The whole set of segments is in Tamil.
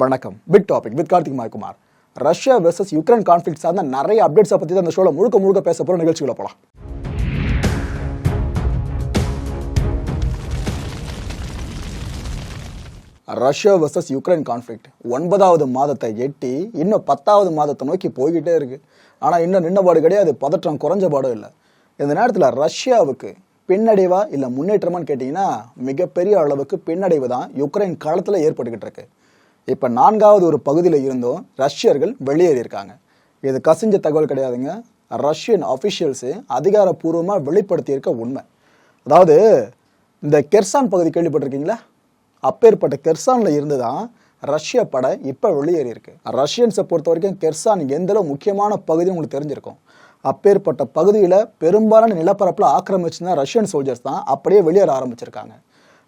வணக்கம். Big topic with Karthik Maikumar. Russia versus Ukraine conflict சார்ந்த நிறைய அப்டேட்ஸை பற்றி தான் ஷோவில் முழுக்க முழுக்க பேச போகிற நிகழ்ச்சிகளை போகலாம் ரஷ்யா வெர்சஸ் யுக்ரைன் கான்ஃப்ளிக்ட் ஒன்பதாவது மாதத்தை எட்டி இன்னும் பத்தாவது மாதத்தை நோக்கி போய்கிட்டே இருக்குது ஆனால் இன்னும் நின்னபாடு கிடையாது பதற்றம் குறைஞ்ச பாடும் இல்லை. இந்த நேரத்தில் ரஷ்யாவுக்கு பின்னடைவா இல்லை முன்னேற்றமான்னு கேட்டிங்கன்னா மிகப்பெரிய அளவுக்கு பின்னடைவு தான் யுக்ரைன் காலத்தில் ஏற்பட்டுக்கிட்டு இருக்கு. இப்போ நான்காவது ஒரு பகுதியில் இருந்தும் ரஷ்யர்கள் வெளியேறியிருக்காங்க இது கசிஞ்ச தகவல் கிடையாதுங்க. ரஷ்யன் அஃபிஷியல்ஸு அதிகாரப்பூர்வமாக வெளிப்படுத்தியிருக்க உண்மை. அதாவது இந்த கெர்சான் பகுதி கேள்விப்பட்டிருக்கீங்களா? அப்பேற்பட்ட கெர்சானில் இருந்து தான் ரஷ்ய படை இப்போ வெளியேறி இருக்கு. ரஷ்யன்ஸை பொறுத்த வரைக்கும் கெர்சான் எந்தளவு முக்கியமான பகுதி உங்களுக்கு தெரிஞ்சிருக்கும். அப்பேற்பட்ட பகுதியில் பெரும்பாலான நிலப்பரப்பில் ஆக்கிரமிச்சுன்னா ரஷ்யன் சோல்ஜர்ஸ் தான் அப்படியே வெளியேற ஆரம்பிச்சிருக்காங்க.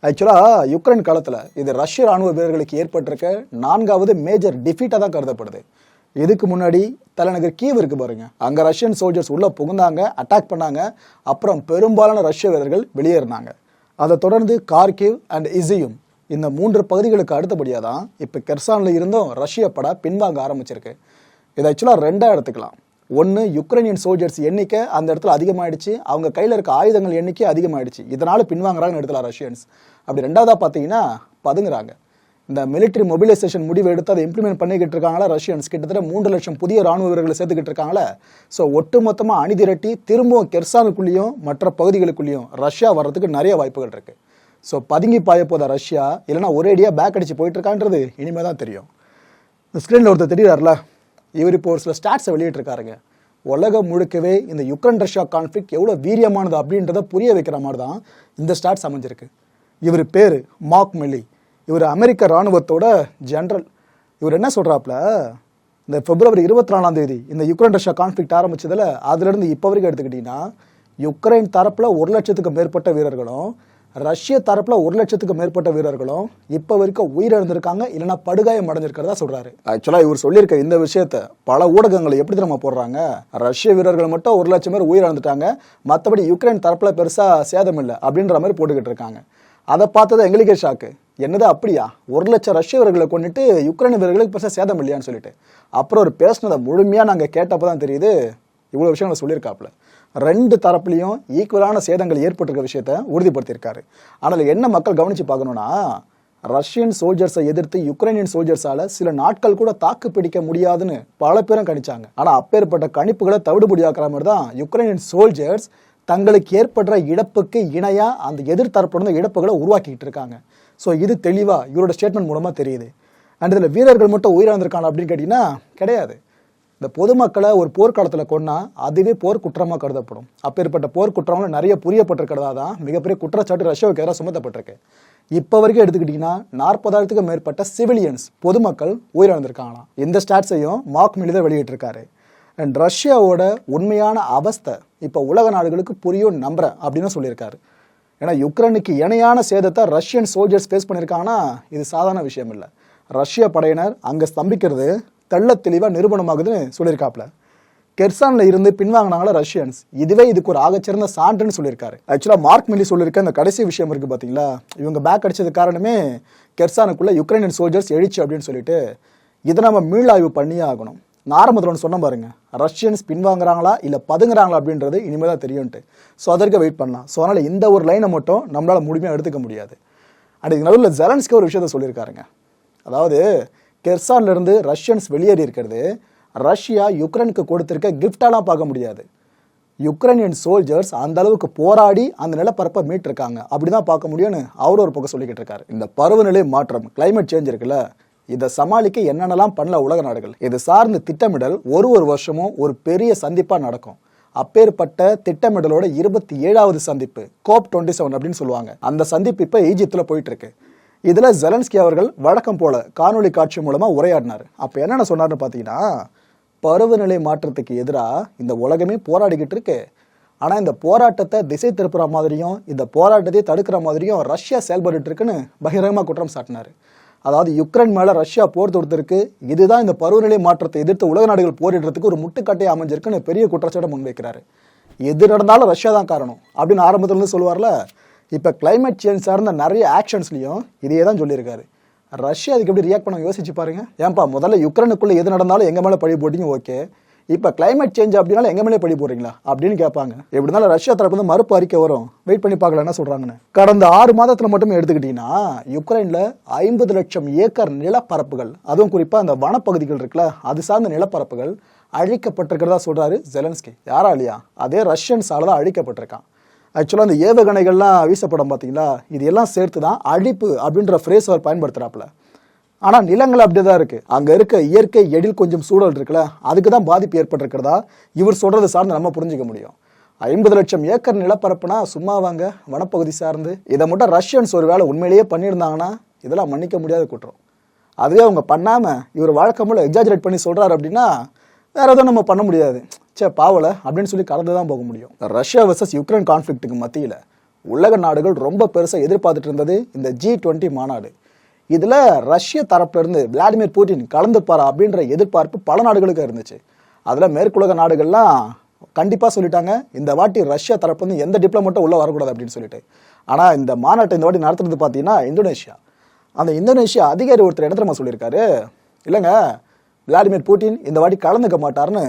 ஆக்சுவலாக யுக்ரைன் காலத்தில் இது ரஷ்ய ராணுவ வீரர்களுக்கு ஏற்பட்டிருக்க நான்காவது மேஜர் டிஃபீட்டாக தான் கருதப்படுது. இதுக்கு முன்னாடி தலைநகர் கீவ் இருக்கு பாருங்க. அங்கே ரஷ்யன் சோல்ஜர்ஸ் உள்ளே புகுந்தாங்க அட்டாக் பண்ணாங்க. அப்புறம் பெரும்பாலான ரஷ்ய வீரர்கள் வெளியேறினாங்க. அதை தொடர்ந்து கார்கிவ் அண்ட் இசியும் இந்த மூன்று பகுதிகளுக்கு அடுத்தபடியாக தான் இப்போ கெர்சானில் இருந்தும் ரஷ்ய படம் பின்வாங்க ஆரம்பிச்சிருக்கு. இதை ஆக்சுவலாக ரெண்டாக எடுத்துக்கலாம். ஒன்று யுக்ரைனியன் சோல்ஜர்ஸ் எண்ணிக்கை அந்த இடத்துல அதிகமாகிடுச்சு அவங்க கையில் இருக்க ஆயுதங்கள் எண்ணிக்கை அதிகமாகிடுச்சு இதனால் பின்வாங்குறாங்கன்னு எடுத்துல ரஷ்யன்ஸ். அப்படி ரெண்டாவதாக பார்த்தீங்கன்னா பதுங்குறாங்க. இந்த மிலிட்டரி மொபிலைசேஷன் முடிவு எடுத்து அதை இம்ப்ளிமெண்ட் பண்ணிக்கிட்டு இருக்காங்களா ரஷ்யன்ஸ்? கிட்டத்தட்ட மூன்று லட்சம் புதிய ராணுவ வீரர்களை சேர்த்துக்கிட்டு இருக்காங்களா? ஸோ ஒட்டுமொத்தமாக அணி திரட்டி திரும்பவும் கெர்சானுக்குள்ளேயும் மற்ற பகுதிகளுக்குள்ளேயும் ரஷ்யா வர்றதுக்கு நிறைய வாய்ப்புகள் இருக்குது ஸோ பதுங்கி பாய போதா ரஷ்யா இல்லைன்னா ஒரேடியாக பேக் அடிச்சு போயிட்டு இருக்கான்றது இனிமே தான் தெரியும். இந்த ஸ்க்ரீனில் ஒருத்தர் தெரியுறாருல? இவர் இப்போ ஒரு சில ஸ்டாட்ஸை வெளியிட்டிருக்காருங்க. உலகம் முழுக்கவே இந்த யுக்ரைன் ரஷ்யா கான்ஃப்ளிக் எவ்வளோ வீரியமானது அப்படின்றத புரிய வைக்கிற மாதிரி தான் இந்த ஸ்டாட்ஸ் அமைஞ்சிருக்கு. இவர் பேர் மார்க் மெல்லி. இவர் அமெரிக்க இராணுவத்தோட ஜென்ரல் இவர் என்ன சொல்கிறாப்புல இந்த பிப்ரவரி இருபத்தி நாலாம் தேதி இந்த யுக்ரைன் ரஷ்யா கான்ஃப்ளிக்ட் ஆரம்பிச்சதில் அதுலேருந்து இப்போ வரைக்கும் எடுத்துக்கிட்டிங்கன்னா யுக்ரைன் தரப்பில் ஒரு லட்சத்துக்கு மேற்பட்ட வீரர்களும் ரஷ்ய தரப்பில் ஒரு லட்சத்துக்கு மேற்பட்ட வீரர்களும் இப்போ வரைக்கும் உயிரிழந்திருக்காங்க இல்லைன்னா படுகாயம் அடைஞ்சிருக்கிறதா சொல்றாரு. ஆக்சுவலாக இவர் சொல்லியிருக்க இந்த விஷயத்த பல ஊடகங்கள் எப்படி நம்ம போடுறாங்க? ரஷ்ய வீரர்கள் மட்டும் ஒரு லட்சம் பேர் உயிரிழந்துட்டாங்க மற்றபடி யுக்ரைன் தரப்பில் பெருசாக சேதம் இல்லை அப்படின்ற மாதிரி போட்டுக்கிட்டு இருக்காங்க. அதை பார்த்தது எங்களுக்கே ஷாக்கு என்னது அப்படியா? ஒரு லட்சம் ரஷ்ய வீரர்களை கொண்டுட்டு யுக்ரைன் வீரர்களுக்கு பெருசாக சேதம் இல்லையான்னு சொல்லிட்டு. அப்புறம் ஒரு பேசினதை முழுமையாக நாங்கள் கேட்டப்போ தான் தெரியுது. இவ்வளோ விஷயங்களை சொல்லியிருக்காப்புல. ரெண்டு தரப்புலையும் ஈக்குவலான சேதங்கள் ஏற்பட்டிருக்க விஷயத்த உறுதிப்படுத்தியிருக்காரு. ஆனால் என்ன மக்கள் கவனித்து பார்க்கணும்னா ரஷ்யன் சோல்ஜர்ஸை எதிர்த்து யுக்ரைனியன் சோல்ஜர்ஸால சில நாட்கள் கூட தாக்கு பிடிக்க முடியாதுன்னு பல பேரும் கணிச்சாங்க. ஆனால் அப்பேற்பட்ட கணிப்புகளை தவிடுபடியாக்குற மாதிரி தான் யுக்ரைனியன் சோல்ஜர்ஸ் தங்களுக்கு ஏற்படுற இழப்புக்கு இணையாக அந்த எதிர்த்தரப்புல இழப்புகளை உருவாக்கிட்டு இருக்காங்க. ஸோ இது தெளிவாக இவரோட ஸ்டேட்மெண்ட் மூலமாக தெரியுது. அண்ட் இதில் வீரர்கள் மட்டும் உயிரிழந்திருக்காங்க அப்படின்னு கேட்டிங்கன்னா கிடையாது. இந்த பொதுமக்களை ஒரு போர்க்காலத்தில் கொண்டா அதுவே போர் குற்றமாக கருதப்படும். அப்பேற்பட்ட போர் நிறைய புரியப்பட்டிருக்கிறதா தான் மிகப்பெரிய குற்றச்சாட்டு ரஷ்யாவுக்கு எதிராக சுமத்தப்பட்டிருக்கு. இப்போ வரைக்கும் எடுத்துக்கிட்டிங்கன்னா நாற்பதாயிரத்துக்கும் மேற்பட்ட சிவிலியன்ஸ் பொதுமக்கள் உயிரிழந்திருக்காங்களாம். இந்த ஸ்டாட்ஸையும் மார்க் மிலிதர் வெளியிட்டிருக்காரு. அண்ட் ரஷ்யாவோட உண்மையான அவஸ்தை இப்போ உலக நாடுகளுக்கு புரியும் நம்புற அப்படின்னு சொல்லியிருக்காரு. ஏன்னா யுக்ரைனுக்கு இணையான சேதத்தை ரஷ்யன் சோல்ஜர்ஸ் ஃபேஸ் பண்ணியிருக்காங்கன்னா இது சாதாரண விஷயம் இல்லை. ரஷ்ய படையினர் அங்கே ஸ்தம்பிக்கிறது தெள்ள தெளிவாக நிரூபணமாகுதுன்னு சொல்லியிருக்காப்ல கெர்சானில் இருந்து பின்வாங்கினாங்களா ரஷ்யன்ஸ்? இதுவே இதுக்கு ஒரு ஆகச்சிறந்த சான்றுன்னு சொல்லியிருக்காரு. ஆக்சுவலாக மார்க் மில்லி சொல்லியிருக்க அந்த கடைசி விஷயம் இருக்குது பார்த்தீங்களா இவங்க பேக் அடிச்சது காரணமே கெர்சானுக்குள்ளே யுக்ரைனியன் சோல்ஜர்ஸ் எழுச்சி அப்படின்னு சொல்லிட்டு இதை நம்ம மீளாய்வு பண்ணியே ஆகணும். நான் ஆரம்பத்தில் ஒன்று சொன்ன பாருங்க ரஷ்யன்ஸ் பின்வாங்குறாங்களா இல்லை பதுங்குறாங்களா அப்படின்றது இனிமேல் தான் தெரியும்ட்டு. ஸோ அதற்கு வெயிட் பண்ணலாம். ஸோ அதனால் இந்த ஒரு லைனை மட்டும் நம்மளால் முழுமையாக எடுத்துக்க முடியாது. அண்ட் இது நடுவில் ஜெலன்ஸ்க்கு ஒரு விஷயத்த சொல்லியிருக்காருங்க. அதாவது கெர்சான்லேருந்து ரஷ்யன்ஸ் வெளியேறி இருக்கிறது. ரஷ்யா யுக்ரைனுக்கு கொடுத்துருக்க கிஃப்டாலாம் பார்க்க முடியாது. யுக்ரைனியன் சோல்ஜர்ஸ் அந்த அளவுக்கு போராடி அந்த நிலப்பரப்பை மீட்டிருக்காங்க. அப்படிதான் பார்க்க முடியும்னு அவர் ஒரு பக்கம் சொல்லிக்கிட்டு இருக்காரு. இந்த பருவநிலை மாற்றம் கிளைமேட் சேஞ்ச் இருக்குல்ல இதை சமாளிக்க என்னென்னலாம் பண்ணல உலக நாடுகள். இது சார்ந்த திட்டமிடல் ஒரு ஒரு வருஷமும் ஒரு பெரிய சந்திப்பாக நடக்கும். அப்பேற்பட்ட திட்டமிடலோட இருபத்தி ஏழாவது சந்திப்பு கோப் டுவெண்ட்டி செவன் அப்படின்னு சொல்லுவாங்க. அந்த சந்திப்பு இப்போ ஈஜிப்தில் போயிட்டு இருக்கு. இதுல ஜெலன்ஸ்கி அவர்கள் வழக்கம் போல காணொளி காட்சி மூலமா உரையாடினார். அப்ப என்னென்ன சொன்னார்னு பார்த்தீங்கன்னா பருவநிலை மாற்றத்துக்கு எதிராக இந்த உலகமே போராடிக்கிட்டு இருக்கு. ஆனா இந்த போராட்டத்தை திசை திருப்புற மாதிரியும் இந்த போராட்டத்தை தடுக்கிற மாதிரியும் ரஷ்யா செயல்பட்டு இருக்குன்னு பகிரங்கமா குற்றம் சாட்டினார். அதாவது யுக்ரைன் மேல ரஷ்யா போர் தொடுத்திருக்கு. இதுதான் இந்த பருவநிலை மாற்றத்தை எதிர்த்து உலக நாடுகள் போரிடுறதுக்கு ஒரு முட்டுக்கட்டையை அமைஞ்சிருக்குன்னு பெரிய குற்றச்சாட்டை முன்வைக்கிறாரு. எது நடந்தாலும் ரஷ்யா தான் காரணம் அப்படின்னு ஆரம்பத்துல இருந்து சொல்லுவார்ல இப்போ கிளைமேட் சேஞ்ச் சார்ந்த நிறைய ஆக்ஷன்ஸ்லையும் இதையே தான் சொல்லியிருக்காரு. ரஷ்யா அதுக்கு எப்படி ரியாக்ட் பண்ண யோசிச்சு பாருங்க. ஏன்பா முதல்ல யுக்ரைனுக்குள்ளே எது நடந்தாலும் எங்கள் மேலே பழி போட்டீங்க? ஓகே. இப்போ கிளைமேட் சேஞ்ச் அப்படின்னால எங்க மேலே பழி போடுறீங்களா? அப்படின்னு கேட்பாங்க. எப்படி இருந்தாலும் ரஷ்யா தரப்பு வந்து மறுப்பு அறிக்கை வரும். வெயிட் பண்ணி பார்க்கலாம் என்ன சொல்றாங்கன்னு. கடந்த ஆறு மாதத்தில் மட்டும் எடுத்துக்கிட்டீங்கன்னா யுக்ரைனில் ஐம்பது லட்சம் ஏக்கர் நிலப்பரப்புகள் அதுவும் குறிப்பாக அந்த வனப்பகுதிகள் இருக்குல்ல அது சார்ந்த நிலப்பரப்புகள் அழிக்கப்பட்டிருக்கிறதா சொல்றாரு ஜெலன்ஸ்கி யாராலையா அதே ரஷ்யன்ஸால தான் அழிக்கப்பட்டிருக்கான். ஆக்சுவலாக அந்த ஏவுகணைகள்லாம் வீசப்படும் பார்த்தீங்களா இது எல்லாம் சேர்த்து தான் அழிப்பு அப்படின்ற ஃப்ரேஸ் அவர் பயன்படுத்துகிறாப்புல ஆனால் நிலங்கள் அப்படியே தான் இருக்குது அங்கே இருக்க இயற்கை எழில் கொஞ்சம் சூழல் இருக்குல்ல அதுக்கு தான் பாதிப்பு ஏற்பட்டிருக்கிறதா? இவர் சொல்கிறது சார்ந்து நம்ம புரிஞ்சுக்க முடியும். ஐம்பது லட்சம் ஏக்கர் நிலப்பரப்புனா சும்மா வாங்க வனப்பகுதி சார்ந்து. இதை மட்டும் ரஷ்யன்ஸ் ஒரு வேலை உண்மையிலேயே பண்ணியிருந்தாங்கன்னா இதெல்லாம் மன்னிக்க முடியாத குற்றம். அதுவே அவங்க பண்ணாமல் இவர் வழக்கம் போல் எக்ஸாஜரேட் பண்ணி சொல்கிறாரு அப்படின்னா வேற எதுவும் நம்ம பண்ண முடியாது. சே பாவல அப்படின்னு சொல்லி கலந்து தான் போக முடியும். ரஷ்யா வர்சஸ் யுக்ரைன் கான்ஃப்ளிக்ட்டுக்கு மத்தியில் உலக நாடுகள் ரொம்ப பெருசாக எதிர்பார்த்துட்டு இருந்தது இந்த ஜி டுவெண்ட்டி மாநாடு. இதில் ரஷ்ய தரப்புலேருந்து விளாடிமிர் புட்டின் கலந்துப்பாரா அப்படின்ற எதிர்பார்ப்பு பல நாடுகளுக்கு இருந்துச்சு. அதில் மேற்குலக நாடுகள்லாம் கண்டிப்பாக சொல்லிட்டாங்க இந்த வாட்டி ரஷ்யா தரப்பு வந்து எந்த டிப்ளமேட்டும் உள்ளே வரக்கூடாது அப்படின்னு சொல்லிட்டு. ஆனால் இந்த மாநாட்டை இந்த வாட்டி நடத்துறது பார்த்தீங்கன்னா இந்தோனேஷியா. அந்த இந்தோனேஷியா அதிகாரி ஒருத்தர் இடத்துல சொல்லியிருக்காரு இல்லைங்க விளாடிமிர் புட்டின் இந்த வாட்டி கலந்துக்க மாட்டாருன்னு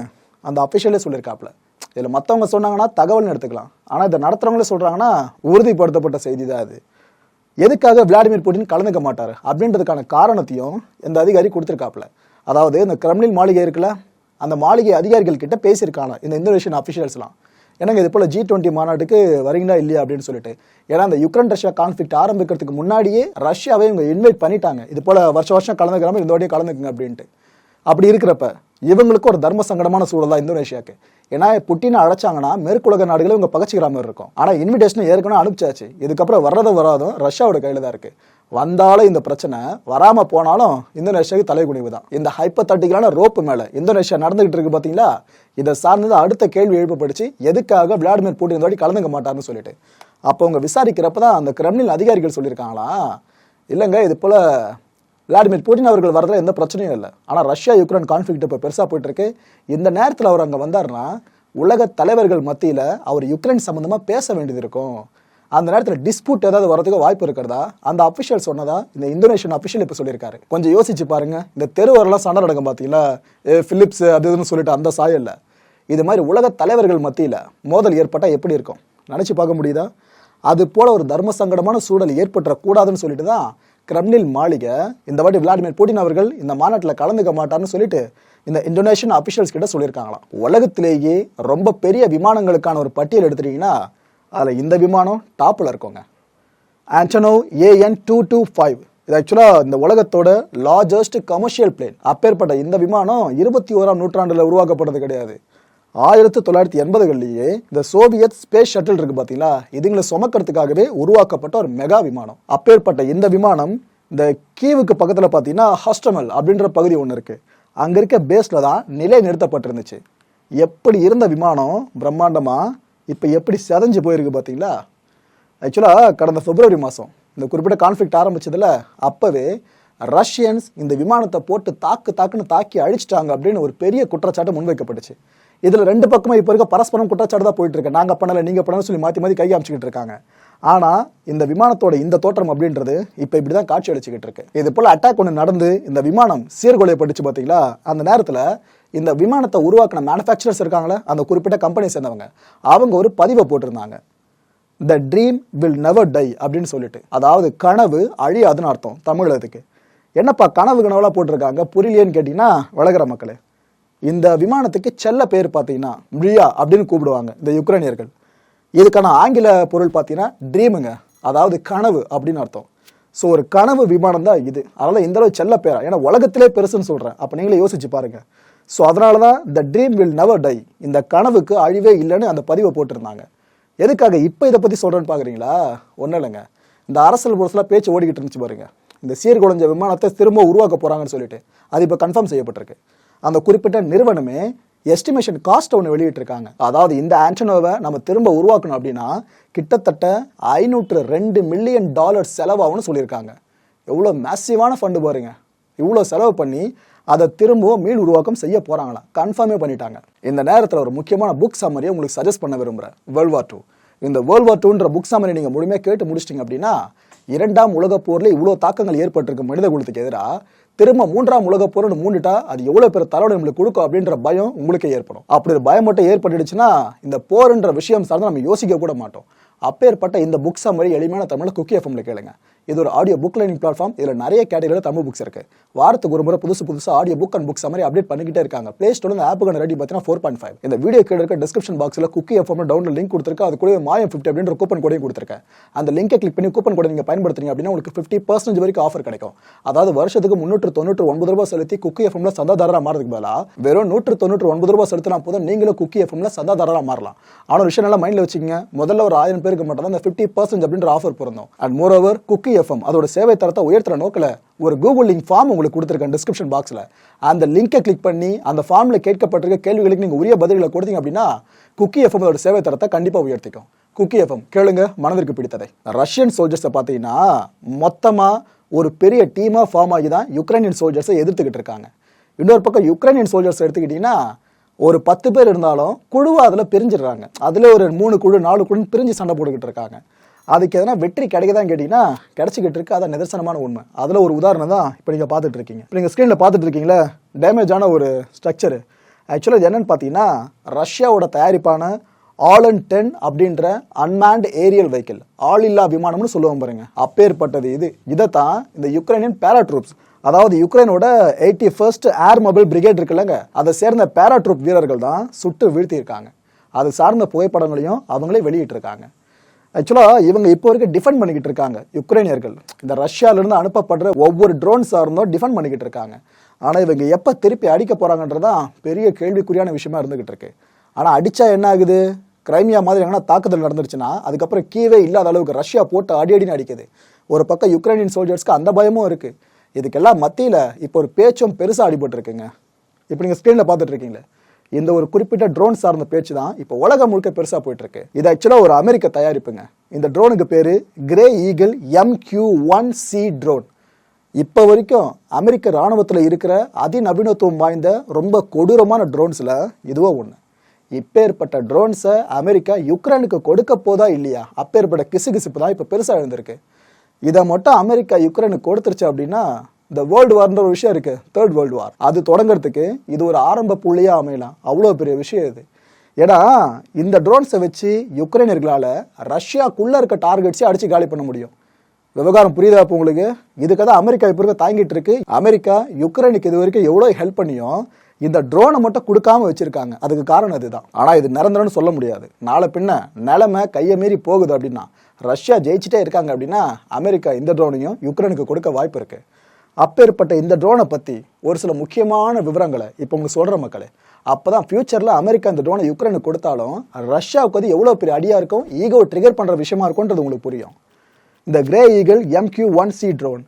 அந்த அஃபிஷியலே சொல்லியிருக்காப்புல. இதில் மற்றவங்க சொன்னாங்கன்னா தகவல்னு எடுத்துக்கலாம். ஆனால் இதை நடத்துகிறவங்களே சொல்கிறாங்கன்னா உறுதிப்படுத்தப்பட்ட செய்தி தான் அது. எதுக்காக விளாடிமிர் புட்டின் கலந்துக்க மாட்டார்? அப்படின்றதுக்கான காரணத்தையும் இந்த அதிகாரி கொடுத்துருக்காப்புல. அதாவது இந்த கிரம்லின் மாளிகை இருக்குல்ல அந்த மாளிகை அதிகாரிகள் கிட்ட பேசியிருக்காங்க இந்த இந்தோனேஷியன் அஃபிஷியல்ஸ்லாம் எனக்கு இது போல் ஜி டுவெண்ட்டி மாநாட்டுக்கு வரீங்களா இல்லையா அப்படின்னு சொல்லிட்டு. ஏன்னா அந்த யுக்ரைன் ரஷ்யா கான்ஃப்ளிக்ட் ஆரம்பிக்கிறதுக்கு முன்னாடியே ரஷ்யாவே இவங்க இன்வைட் பண்ணிட்டாங்க. இது போல் வருஷ வருஷம் கலந்துக்கிறாம இந்த வாட்டியும் கலந்துக்குங்க அப்படின்ட்டு. அப்படி இருக்கிறப்ப இவங்களுக்கு ஒரு தர்ம சங்கடமான சூழல் தான் இந்தோனேஷியாக்கு. ஏன்னா புட்டினை அழைச்சாங்கன்னா மேற்குலக நாடுகளை இவங்க பகச்சிக்கிற மாதிரி இருக்கும். ஆனால் இன்விடேஷன் ஏற்கனவே அனுப்பிச்சாச்சு. இதுக்கப்புறம் வர்றதும் வராதும் ரஷ்யாவோட கையில் தான் இருக்கு. வந்தாலும் இந்த பிரச்சனை வராம போனாலும் இந்தோனேஷியாவுக்கு தலைகுனிவு தான். இந்த ஹைப்பத்தட்டிக்கலான ரோப்பு மேலே இந்தோனேஷியா நடந்துகிட்டு இருக்கு பார்த்தீங்களா இதை சார்ந்தது அடுத்த கேள்வி எழுப்பப்படுச்சு எதுக்காக விளாடிமிர் புட்டின் இந்த வாட்டி கலந்துக்க மாட்டாருன்னு சொல்லிட்டு. அப்போ அவங்க விசாரிக்கிறப்ப தான் அந்த கிரெம்லின் அதிகாரிகள் சொல்லியிருக்காங்களா? இல்லைங்க இது போல விளாடிமிர் புட்டின் அவர்கள் வரதுல எந்த பிரச்சனையும் இல்லை. ஆனால் ரஷ்யா யுக்ரைன் கான்ஃப்ளிக்ட் இப்போ பெருசாக போயிட்டு இருக்கு இந்த நேரத்தில் அவர் அங்கே வந்தாருன்னா உலக தலைவர்கள் மத்தியில் அவர் யுக்ரைன் சம்மந்தமாக பேச வேண்டியது இருக்கும். அந்த நேரத்தில் டிஸ்பியூட் ஏதாவது வரதுக்கு வாய்ப்பு இருக்கிறதா? அந்த அஃபிஷியல் சொன்னதா? இந்த இந்தோனேஷியன் அஃபிஷியல் இப்போ சொல்லியிருக்காரு. கொஞ்சம் யோசிச்சு பாருங்க. இந்த தெருவரெல்லாம் சண்டை நடக்கும் பார்த்தீங்களா ஏ பிலிப்ஸ் அது இதுன்னு சொல்லிட்டு அந்த சாயல்ல. இது மாதிரி உலக தலைவர்கள் மத்தியில் மோதல் ஏற்பட்டால் எப்படி இருக்கும்? நினச்சி பார்க்க முடியுதா? அது போல ஒரு தர்ம சங்கடமான சூழல் ஏற்பட்டுறக்கூடாதுன்னு சொல்லிட்டு தான் கிரம்னில் மாளிகை இந்த வாட்டி விளாடிமிர் புட்டின் அவர்கள் இந்த மாநாட்டில் கலந்துக்க மாட்டார்னு சொல்லிட்டு இந்த இந்தோனேஷியன் அபிஷியல்ஸ் கிட்ட சொல்லியிருக்காங்களாம். உலகத்திலேயே ரொம்ப பெரிய விமானங்களுக்கான ஒரு பட்டியல் எடுத்துட்டீங்கன்னா அதில் இந்த விமானம் டாப்பில் இருக்கோங்க. Antonov A N two two five இது ஆக்சுவலாக இந்த உலகத்தோட லார்ஜஸ்ட் கமர்ஷியல் பிளேன் அப்பேற்பட்ட இந்த விமானம் இருபத்தி ஓராம் நூற்றாண்டில் உருவாக்கப்பட்டது கிடையாது. ஆயிரத்தி தொள்ளாயிரத்தி எண்பதுகள்லேயே இந்த சோவியத் ஸ்பேஸ் ஷட்டில் இருக்கு பார்த்தீங்களா இதுங்களை சுமக்கிறதுக்காகவே உருவாக்கப்பட்ட ஒரு மெகா விமானம். அப்பேற்பட்ட இந்த விமானம் இந்த கீவுக்கு பக்கத்தில் பார்த்தீங்கன்னா ஹாஸ்டமல் அப்படின்ற பகுதி ஒன்று இருக்கு. அங்கே இருக்க பேஸில் தான் நிலை நிறுத்தப்பட்டிருந்துச்சு. எப்படி இருந்த விமானம் பிரம்மாண்டமா இப்போ எப்படி செதஞ்சு போயிருக்கு பார்த்தீங்களா ஆக்சுவலாக கடந்த பிப்ரவரி மாதம் இந்த குறிப்பிட்ட கான்ஃப்ளிக்ட் ஆரம்பிச்சதுல அப்போவே ரஷ்யன்ஸ் இந்த விமானத்தை போட்டு தாக்கு தாக்குன்னு தாக்கி அழிச்சிட்டாங்க அப்படின்னு ஒரு பெரிய குற்றச்சாட்டு முன்வைக்கப்பட்டுச்சு. இதில் ரெண்டு பக்கமும் இப்போ இருக்க பரஸ்பரம் குற்றச்சாட்டு தான் போயிட்டு இருக்கு. நாங்கள் பண்ணலை நீங்கள் பண்ணல சொல்லி மாற்றி மாற்றி கை காமிச்சிக்கிட்டு இருக்காங்க. ஆனால் இந்த விமானத்தோட இந்த தோற்றம் அப்படின்றது இப்போ இப்படி தான் காட்சி அளிச்சுக்கிட்டு இருக்கு. இது போல் அட்டாக் ஒன்று நடந்து இந்த விமானம் சீர்குலையப்பட்டுச்சு பார்த்தீங்களா அந்த நேரத்தில் இந்த விமானத்தை உருவாக்கின மேனுஃபேக்சரர்ஸ் இருக்காங்களே அந்த குறிப்பிட்ட கம்பெனி சேர்ந்தவங்க. அவங்க ஒரு பதிவை போட்டிருந்தாங்க. The dream will never die அப்படின்னு சொல்லிட்டு. அதாவது கனவு அழியாதுன்னு அர்த்தம் தமிழ் அதுக்கு என்னப்பா கனவு கனவுலாம் போட்டிருக்காங்க? புரியலையேன்னு கேட்டிங்கன்னா வளர்கிற மக்களே. இந்த விமானத்துக்கு செல்ல பேர் பார்த்தீங்கன்னா மிழியா அப்படின்னு கூப்பிடுவாங்க இந்த யுக்ரைனியர்கள் இதுக்கான ஆங்கில பொருள் பார்த்தீங்கன்னா ட்ரீமுங்க அதாவது கனவு அப்படின்னு அர்த்தம். ஸோ ஒரு கனவு விமானம் தான் இது. அதனால் இந்த அளவு செல்ல பேரா. ஏன்னா உலகத்திலே பெருசுன்னு சொல்கிறேன் அப்போ நீங்களே யோசிச்சு பாருங்க. ஸோ அதனால தான் the dream will never die இந்த கனவுக்கு அழிவே இல்லைன்னு அந்த பதிவை போட்டிருந்தாங்க. எதுக்காக இப்போ இதை பற்றி சொல்கிறேன்னு பார்க்குறீங்களா ஒன்றும் இல்லைங்க. இந்த அரசியல் புரட்சியில் பேச்சு ஓடிக்கிட்டு இருந்துச்சு பாருங்க. இந்த சீர்குலைஞ்ச விமானத்தை திரும்ப உருவாக்க போகிறாங்கன்னு சொல்லிட்டு. அது இப்போ கன்ஃபார்ம் செய்யப்பட்டிருக்கு. அந்த குறிப்பிட்ட நிறுவனமே எஸ்டிமேஷன் காஸ்ட் ஒன்று வெளியிட்டிருக்காங்க. அதாவது இந்த ஆண்டனோவை நம்ம திரும்ப உருவாக்கணும் அப்படின்னா கிட்டத்தட்ட ஐநூற்று ரெண்டு மில்லியன் டாலர் செலவாகும்னு சொல்லியிருக்காங்க. எவ்வளோ மேசிவான ஃபண்டு பாருங்க. இவ்வளோ செலவு பண்ணி அதை திரும்பவும் மீள் உருவாக்கம் செய்ய போகிறாங்களா கன்ஃபார்மே பண்ணிட்டாங்க. இந்த நேரத்தில் ஒரு முக்கியமான புக் சம்மரியை உங்களுக்கு சஜஸ்ட் பண்ண விரும்புகிறேன் வேர்ல்ட் வார் டூ இந்த வேர்ல்ட் வார் டூன்ற புக் சம்மரி நீங்கள் முழுமையாக கேட்டு முடிச்சிட்டிங்க அப்படின்னா இரண்டாம் உலகப் போர்ல இவ்வளவு தாக்கங்கள் ஏற்பட்டிருக்கு மனித குலத்துக்கு எதிராக திரும்ப மூன்றாம் உலக போர்னு மூண்டுட்டா அது எவ்வளவு பேர் தலைவர் நம்மளுக்கு கொடுக்கும் அப்படின்ற பயம் உங்களுக்கே ஏற்படும். அப்படி ஒரு பயம் மட்டும் ஏற்பட்டுடுச்சுன்னா இந்த போர்ன்ற விஷயம் சார்ந்து நம்ம யோசிக்க கூட மாட்டோம். அப்பேற்பட்ட இந்த புக் சம்மரி எளிமையான தமிழ்ல குக்கி எஃப்எம்ல கேளுங்க. இது ஒரு ஆடியோ புக் லைனிங் பிளாட்ஃபார்ம் இதில் நிறைய கேட்டகரியில் தமிழ் புக்ஸ் இருக்கு. வாரத்துக்கு ஒரு முறை புதுசு புதுசு ஆடியோ புக் அண்ட் புக் மாதிரி அப்டேட் பண்ணிக்கிட்டே இருக்காங்க. பிளே ஸ்டோர் இந்த ஆப்புக்கான ரெடி பார்த்தீங்கன்னா ஃபோர் பாயிண்ட் ஃபைவ் இந்த வீடியோ கீழே இருக்க டிஸ்கிரிப்ஷன் பாக்ஸில் குக்கி எஃப்எம் டவுன்லோட் லிங்க் கொடுத்துருக்கு அது கூட மாயம் ஃபிஃப்டி அப்படின்ற கூப்பன் கோடையும் கொடுத்துருக்கேன். அந்த லிங்கை கிளிக் பண்ணி கூப்பன் கோடை நீங்கள் பயன்படுத்துறீங்க அப்படின்னா உங்களுக்கு ஃபிஃப்டி பர்சன்ட் வரைக்கும் ஆஃபர் கிடைக்கும். அதாவது வருஷத்துக்கு முன்னூற்று தொண்ணூற்று ஒன்பது ரூபாய் செலுத்தி குக்கி எஃப்எம்ல சந்தாதாரராக மாறதுக்கு பதிலாக வெறும் நூற்று தொண்ணூற்று ஒன்பது ரூபாய் செலுத்தினா போதும் நீங்களும் குக்கி எஃப்எம்ல சந்தாதாரராக மாறலாம். ஆனால் விஷயம் நல்லா மைண்டில் வச்சுக்கோங்க. முதல்ல ஒரு ஆயிரம் பேருக்கு மட்டும் தான் இந்த ஃபிஃப்டி பர்சன்ட் அப்படின்ற ஆஃபர் பிறந்தோம் and more over Kuku FM அதோட சேவை தரத்தை உயர்த்துற நோக்கில் ஒரு கூகுள் லிங்க் ஃபார்ம் உங்களுக்கு கொடுத்துருக்கேன் டிஸ்கிரிப்ஷன் பாக்ஸில் அந்த லிங்கை கிளிக் பண்ணி அந்த ஃபார்ம்ல கேட்கப்பட்டிருக்க கேள்விகளுக்கு நீங்கள் உரிய பதில்களை கொடுத்தீங்க அப்படின்னா குக்கி எஃப்எம் அதோட சேவை தரத்தை கண்டிப்பாக உயர்த்திக்கும். குக்கி எஃப்எம் கேளுங்க மனதிற்கு பிடித்ததை. ரஷ்யன் சோல்ஜர்ஸை பார்த்தீங்கன்னா மொத்தமா ஒரு பெரிய டீமா ஃபார்ம் ஆகி தான் யுக்ரைனியன் சோல்ஜர்ஸை எதிர்த்துக்கிட்டு இருக்காங்க. இன்னொரு பக்கம் யுக்ரைனியன் சோல்ஜர்ஸ் எடுத்துக்கிட்டீங்கன்னா ஒரு பத்து பேர் இருந்தாலும் குழுவாக அதில் பிரிஞ்சிடுறாங்க. அதில் ஒரு மூணு குழு நாலு குழுன்னு பிரிஞ்சு சண்டை போட்டுக்கிட்டு இருக்காங்க. அதுக்கு எதனா வெற்றி கிடைக்குதான்னு கேட்டிங்கன்னா கிடைச்சிக்கிட்டு இருக்கு. அதான் நிதர்சனமான உண்மை. அதில் ஒரு உதாரணம் தான் இப்போ நீங்கள் பார்த்துட்டு இருக்கீங்க. இப்போ நீங்கள் ஸ்க்ரீனில் பார்த்துட்டு இருக்கீங்களே டேமேஜான ஒரு ஸ்ட்ரக்சரு ஆக்சுவலாக என்னன்னு பார்த்தீங்கன்னா ரஷ்யாவோட தயாரிப்பான ஆலன் டென் அப்படின்ற அன்மேண்ட் ஏரியல் வெஹிக்கிள் ஆள் இல்லா விமானம்னு சொல்லுவோம் பாருங்க. அப்பேற்பட்டது இது. இதைத்தான் இந்த யுக்ரைனியன் பேராட்ரூப்ஸ் அதாவது யுக்ரைனோட eighty first air mobile brigade இருக்குல்லங்க. அதை சேர்ந்த பேராட்ரூப் வீரர்கள் தான் சுட்டு வீழ்த்தியிருக்காங்க. அது சார்ந்த புகைப்படங்களையும் அவங்களே வெளியிட்டிருக்காங்க. ஆக்சுவலாக இவங்க இப்போ வரைக்கும் டிஃபெண்ட் பண்ணிக்கிட்டு இருக்காங்க. யுக்ரைனியர்கள் இந்த ரஷ்யாவிலேருந்து அனுப்பப்படுற ஒவ்வொரு ட்ரோன் சார்ந்தும் டிஃபெண்ட் பண்ணிக்கிட்டு இருக்காங்க. ஆனால் இவங்க எப்போ திருப்பி அடிக்க போகிறாங்கன்றதான் பெரிய கேள்விக்குறியான விஷயமா இருந்துகிட்டு இருக்கு. ஆனால் அடித்தா என்ன ஆகுது? கிரைமியா மாதிரி எங்கன்னா தாக்குதல் நடந்துருச்சுன்னா அதுக்கப்புறம் கீவே இல்லாத அளவுக்கு ரஷ்யா போட்டு அடி அடின்னு அடிக்குது. ஒரு பக்கம் யுக்ரைனியன் சோல்ஜர்ஸ்க்கு அந்த பயமும் இருக்குது இதுக்கெல்லாம் மத்தியில் இப்போ ஒரு பேச்சும் பெருசாக அடிபட்டுருக்குங்க. இப்போ நீங்கள் ஸ்க்ரீனில் பார்த்துட்ருக்கீங்களே இந்த ஒரு குறிப்பிட்ட ட்ரோன் சார்ந்த பேச்சு தான் இப்போ உலகம் முழுக்க பெருசாக போயிட்டு இருக்கு இது ஆக்சுவலாக ஒரு அமெரிக்க தயாரிப்புங்க. இந்த ட்ரோனுக்கு பேரு Gray Eagle M Q one C drone இப்போ வரைக்கும் அமெரிக்க ராணுவத்தில் இருக்கிற அதிநவீனத்துவம் வாய்ந்த ரொம்ப கொடூரமான ட்ரோன்ஸில் இதுவோ ஒன்று இப்பேற்பட்ட ட்ரோன்ஸை அமெரிக்கா யுக்ரைனுக்கு கொடுக்க போதா இல்லையா? அப்பேற்பட்ட கிசுகிசுப்பு தான் இப்போ பெருசாக எழுந்திருக்கு. இதை மட்டும் அமெரிக்கா யுக்ரைனுக்கு கொடுத்துருச்சு அப்படின்னா இந்த வேர்ல்டு வார்ன்ற ஒரு விஷயம் இருக்கு. தேர்ட் வேர்ல்டு வார் அது தொடங்குறதுக்கு இது ஒரு ஆரம்ப புள்ளியா அமையலாம். அவ்வளோ பெரிய விஷயம் இது. ஏன்னா இந்த ட்ரோன்ஸை வச்சு யுக்ரைனியர்களால ரஷ்யாக்குள்ள இருக்க டார்கெட்ஸே அடிச்சு காலி பண்ண முடியும். விவகாரம் புரியுதா இப்போ உங்களுக்கு? இதுக்கு தான் அமெரிக்கா இப்போ இருக்க தாங்கிட்டு இருக்கு. அமெரிக்கா யுக்ரைனுக்கு இது வரைக்கும் எவ்வளோ ஹெல்ப் பண்ணியும் இந்த ட்ரோனை மட்டும் கொடுக்காம வச்சிருக்காங்க. அதுக்கு காரணம் இதுதான். ஆனால் இது நிரந்தரம்னு சொல்ல முடியாது. நாளை பின்ன நிலைமை கையை மீறி போகுது அப்படின்னா ரஷ்யா ஜெயிச்சிட்டே இருக்காங்க அப்படின்னா அமெரிக்கா இந்த ட்ரோனையும் யுக்ரைனுக்கு கொடுக்க வாய்ப்பு இருக்குது அப்பேற்பட்ட இந்த ட்ரோனை பற்றி ஒரு சில முக்கியமான விவரங்களை இப்போ உங்களுக்கு சொல்கிற மக்களே. அப்போ தான் ஃப்யூச்சரில் அமெரிக்கா இந்த ட்ரோனை யுக்ரைனுக்கு கொடுத்தாலும் ரஷ்யாவுக்கு வந்து எவ்வளோ பெரிய அடியாக இருக்கும் ஈகோ ட்ரிகர் பண்ணுற விஷயமா இருக்கும்ன்றது உங்களுக்கு புரியும். இந்த Gray Eagle MQ one C drone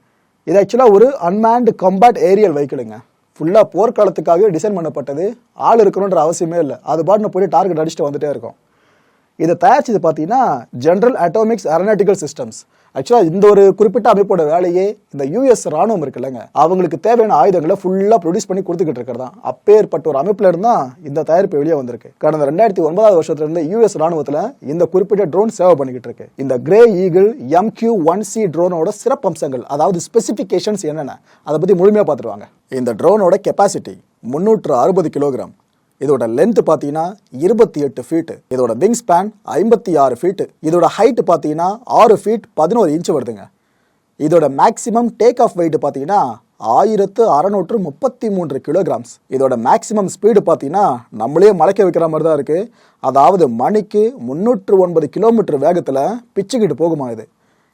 இது ஆக்சுவலாக ஒரு அன்மேன்டு கம்பாட் ஏரியல் வெஹிக்கிளுங்க ஃபுல்லாக போர்க்காலத்துக்காகவே டிசைன் பண்ணப்பட்டது. ஆள் இருக்கணுன்ற அவசியமே இல்லை. அது பாட்டுன்னு போய் டார்கெட் அடிச்சுட்டு வந்துட்டே இருக்கும். இதை தயாரிச்சது பார்த்தீங்கன்னா ஜென்ரல் அட்டோமிக்ஸ் ஏரோநாட்டிக்கல் சிஸ்டம்ஸ் ஆக்சுவலாக இந்த ஒரு குறிப்பிட்ட அமைப்போட வேலையே இந்த யூஎஸ் ராணுவம் இருக்குல்லங்க. அவங்களுக்கு தேவையான ஆயுதங்களை ஃபுல்லாக ப்ரொடியூஸ் பண்ணி கொடுத்துக்கிட்டு இருக்கிறதா. அப்பேற்பட்ட ஒரு அமைப்புல இருந்தா இந்த தயாரிப்பு வெளியே வந்திருக்கு. கடந்த ரெண்டாயிரத்தி ஒன்பதாவது வருஷத்துல இருந்து யூஎஸ் ராணுவத்தில் இந்த குறிப்பிட்ட ட்ரோன் சேவை பண்ணிக்கிட்டு இருக்கு. இந்த Gray Eagle M Q one C ட்ரோனோட சிறப்பம்சங்கள் அதாவது ஸ்பெசிஃபிகேஷன்ஸ் என்னென்ன அதை பற்றி முழுமையாக பார்த்துருவாங்க இந்த ட்ரோனோட கெப்பாசிட்டி முந்நூற்று அறுபது கிலோகிராம் இதோட லென்த் பார்த்தீங்கன்னா இருபத்தி எட்டு ஃபீட்டு இதோட விங் ஸ்பேன் ஐம்பத்தி ஆறு ஃபீட்டு இதோட ஹைட் பார்த்தீங்கன்னா ஆறு ஃபீட் பதினோரு இன்ச் வருதுங்க. இதோட மேக்ஸிமம் டேக் ஆஃப் வெயிட் பார்த்தீங்கன்னா ஆயிரத்து அறநூற்று முப்பத்தி மூன்று கிலோகிராம்ஸ் இதோட மேக்ஸிமம் ஸ்பீடு பார்த்தீங்கன்னா நம்மளே மலைக்க வைக்கிற மாதிரி தான் இருக்குது அதாவது மணிக்கு முந்நூற்று ஒன்பது கிலோமீட்டர் வேகத்தில் பிச்சுக்கிட்டு போகுமா இது.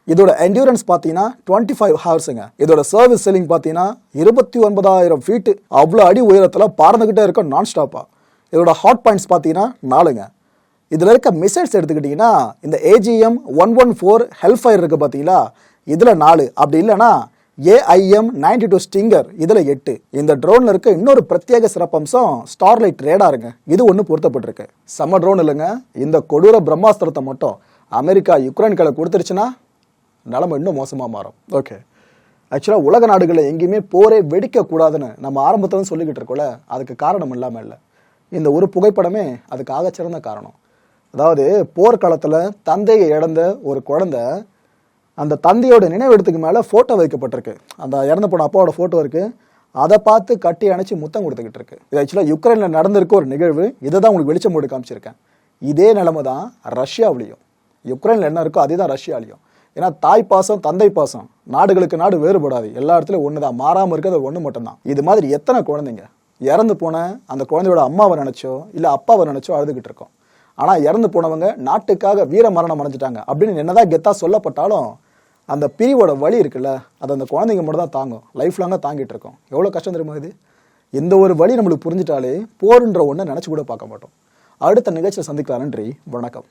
இதோட என்டியூரன்ஸ் பார்த்தீங்கன்னா டுவெண்ட்டி ஃபைவ் ஹவர்ஸுங்க இதோட சர்வீஸ் செல்லிங் பார்த்தீங்கன்னா இருபத்தி ஒன்பதாயிரம் ஃபீட்டு அவ்வளோ அடி உயரத்தில் பறந்துக்கிட்டே இருக்கும் நான் ஸ்டாப்பாக இதோட ஹாட் பாயிண்ட்ஸ் பார்த்தீங்கன்னா நாலுங்க. இதில் இருக்க மிசைல்ஸ் எடுத்துக்கிட்டிங்கன்னா இந்த AGM one one four Hellfire இருக்குது பார்த்தீங்களா? இதில் நாலு. அப்படி இல்லைன்னா ஏஐஎம் நைன்டி டூ ஸ்டிங்கர் இதில் எட்டு. இந்த ட்ரோனில் இருக்க இன்னொரு பிரத்யேக சிறப்பம்சம் ஸ்டார்லைட் ரேடாருங்க இது ஒன்று பொருத்தப்பட்டிருக்கு. செம்ம ட்ரோன் இல்லைங்க. இந்த கொடூர பிரம்மாஸ்திரத்தை மட்டும் அமெரிக்கா யுக்ரைன் கையில் கொடுத்துருச்சுன்னா நிலம இன்னும் மோசமாக மாறும். ஓகே ஆக்சுவலாக உலக நாடுகளில் எங்கேயுமே போரே வெடிக்கக்கூடாதுன்னு நம்ம ஆரம்பத்தில் சொல்லிக்கிட்டு இருக்கோம்ல. அதுக்கு காரணம் இல்லாமல் இல்லை. இந்த ஒரு புகைப்படமே அதுக்காக சிறந்த காரணம். அதாவது போர்க்காலத்தில் தந்தையை இழந்த ஒரு குழந்தை அந்த தந்தையோட நினைவிடத்துக்கு மேலே ஃபோட்டோ வைக்கப்பட்டிருக்கு. அந்த இறந்து போன அப்பாவோட ஃபோட்டோ இருக்கு. அதை பார்த்து கட்டி அணைச்சி முத்தம் கொடுத்துக்கிட்டு இருக்கு. இது ஆக்சுவலாக யுக்ரைனில் நடந்திருக்க ஒரு நிகழ்வு. இதை தான் உங்களுக்கு வெளிச்சம் போட்டு காமிச்சிருக்கேன். இதே நிலைமை தான் ரஷ்யாவிலையும். யுக்ரைனில் என்ன இருக்கோ அதே தான் ரஷ்யாலையும். ஏன்னா தாய் பாசம் தந்தை பாசம். நாடுகளுக்கு நாடு வேறுபடாது. எல்லா இடத்துலையும் ஒன்று தான் மாறாமல் இருக்கிறது ஒன்று மட்டும்தான். இது மாதிரி எத்தனை குழந்தைங்க இறந்து போன அந்த குழந்தையோட அம்மாவை நினச்சோ இல்லை அப்பாவை நினச்சோ அழுதுகிட்டு இருக்கோம். ஆனால் இறந்து போனவங்க நாட்டுக்காக வீர மரணம் அடைஞ்சிட்டாங்க அப்படின்னு என்னதான் கெத்தா சொல்லப்பட்டாலும் அந்த பிரிவோட வழி இருக்குல்ல அது அந்த குழந்தைங்க மட்டும் தான் தாங்கும். லைஃப் லாங்காக தாங்கிட்டு இருக்கோம். எவ்வளோ கஷ்டம் தெரியுமா இது? இந்த ஒரு வழி நம்மளுக்கு புரிஞ்சிட்டாலே போருன்ற ஒன்றை நினச்சி கூட பார்க்க மாட்டோம். அடுத்த நிகழ்ச்சியில் சந்திக்கலாம். நன்றி. வணக்கம்.